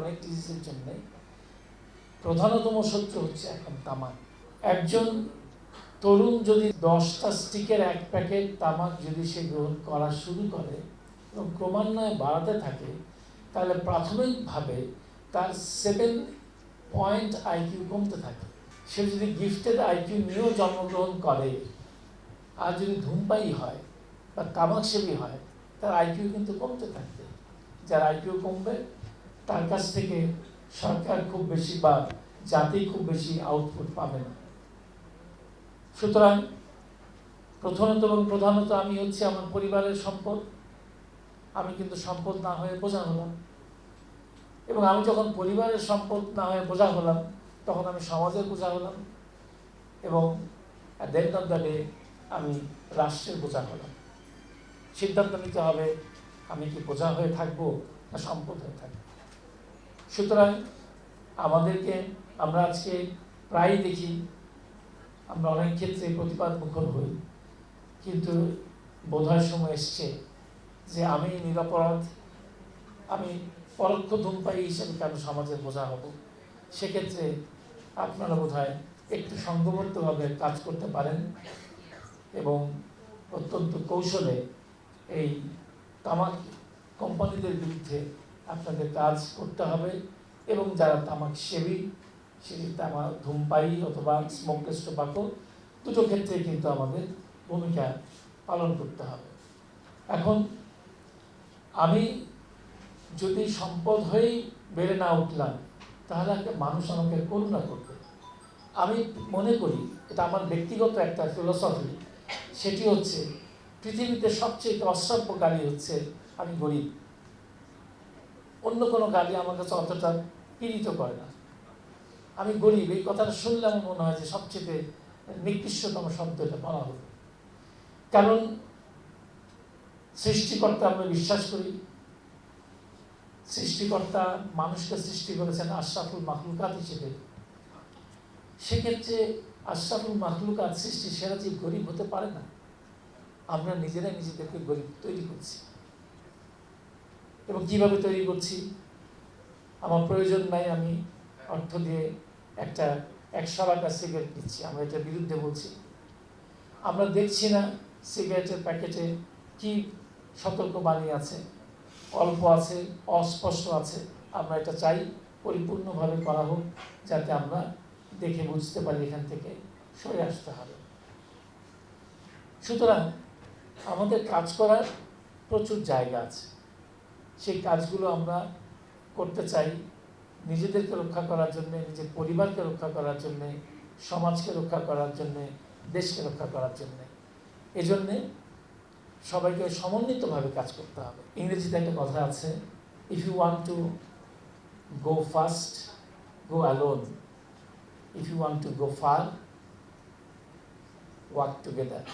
অনেক ডিজিজের জন্য প্রধানতম শত্রু হচ্ছে এখন তামাক। একজন তরুণ যদি দশটা স্টিকের এক প্যাকেট তামাক যদি সে গ্রহণ করা শুরু করে এবং ক্রমান্বয়ে বাড়াতে থাকে, তাহলে প্রাথমিকভাবে তার সেভেন পয়েন্ট আইকিউ কমতে থাকে। সে যদি গিফটেড আইকিউ নিয়েও জন্মগ্রহণ করে আর যদি ধূমপাই হয় বা তামাক সেবী হয়, তার আইকিউ কিন্তু কমতে থাকবে যার আইকিউ কমবে তার কাছ থেকে সরকার খুব বেশি বা জাতি খুব বেশি আউটপুট পাবে না। সুতরাং প্রথমত এবং প্রধানত আমি হচ্ছে আমার পরিবারের সম্পদ। আমি কিন্তু সম্পদ না হয়ে বোঝা হলাম। এবং আমি যখন পরিবারের সম্পদ না হয়ে বোঝা হলাম তখন আমি সমাজের বোঝা হলাম এবং দেন অফ দ্য ডে আমি রাষ্ট্রের বোঝা হলাম। সিদ্ধান্ত নিতে হবে আমি কি বোঝা হয়ে থাকব না সম্পদ হয়ে থাকব? সুতরাং আমাদেরকে আমরা আজকে প্রায় দেখি, আমরা অনেক ক্ষেত্রে প্রতিবাদ মুখর হই। কিন্তু বোধহয় সময় এসছে যে আমি নিরাপরাধ, আমি পরোক্ষ ধূমপায়ী হিসেবে কেন সমাজের বোঝা হব? সেক্ষেত্রে আপনারা বোধহয় একটু সংঘবদ্ধভাবে কাজ করতে পারেন এবং অত্যন্ত কৌশলে এই তামাক কোম্পানিদের বিরুদ্ধে আপনাদের কাজ করতে হবে এবং যারা তামাক সেবী সেটি তামাক ধূমপায়ী অথবা স্মোকলেস টোবাকো দুটো ক্ষেত্রে কিন্তু আমাদের ভূমিকা পালন করতে হবে। এখন আমি যদি সম্পদ হয়েই বেড়ে না উঠলাম, তাহলে মানুষ আমাকে করুণা করবে। আমি মনে করি, এটা আমার ব্যক্তিগত একটা ফিলোসফি সেটি হচ্ছে পৃথিবীতে সবচেয়ে গালি হচ্ছে আমি গরিব। অন্য কোনো গালি আমার কাছে অতটা পীড়িত করে না। আমি গরিব, এই কথাটা শুনলে আমার মনে হয় যে সবচেয়ে নিকৃষ্টতম শব্দ এটা বলা হবে কারণ সৃষ্টিকর্তা আমরা বিশ্বাস করি। সৃষ্টিকর্তা মানুষকে সৃষ্টি করেছেন আশরাফুল মাহলুকাত হিসেবে। সেক্ষেত্রে আশরাফুল মাহলুকাত সৃষ্টি সেরা জীব গরিব হতে পারে না। আমরা নিজেরাই নিজেদেরকে গরিব তৈরি করছি। এবং কীভাবে তৈরি করছি, আমার প্রয়োজন নাই, আমি অর্থ দিয়ে একটা একশো টাকা সিগারেট দিচ্ছি আমরা এটার বিরুদ্ধে বলছি। আমরা দেখছি না সিগারেটের প্যাকেটে কি সতর্ক বাণী আছে, অল্প আছে, অস্পষ্ট আছে, আমরা এটা চাই, পরিপূর্ণভাবে করা হোক, যাতে আমরা দেখে বুঝতে পারি এখান থেকে সরে আসতে হবে। সুতরাং আমাদের কাজ করার প্রচুর জায়গা আছে। সেই কাজগুলো আমরা করতে চাই। নিজেদেরকে রক্ষা করার জন্যে, নিজের পরিবারকে রক্ষা করার জন্যে, সমাজকে রক্ষা করার জন্যে, দেশকে রক্ষা করার জন্যে। এজন্যে সবাইকে সমন্বিতভাবে কাজ করতে হবে। ইংরেজিতে একটা কথা আছে if you want to go fast go alone if you want to go far work together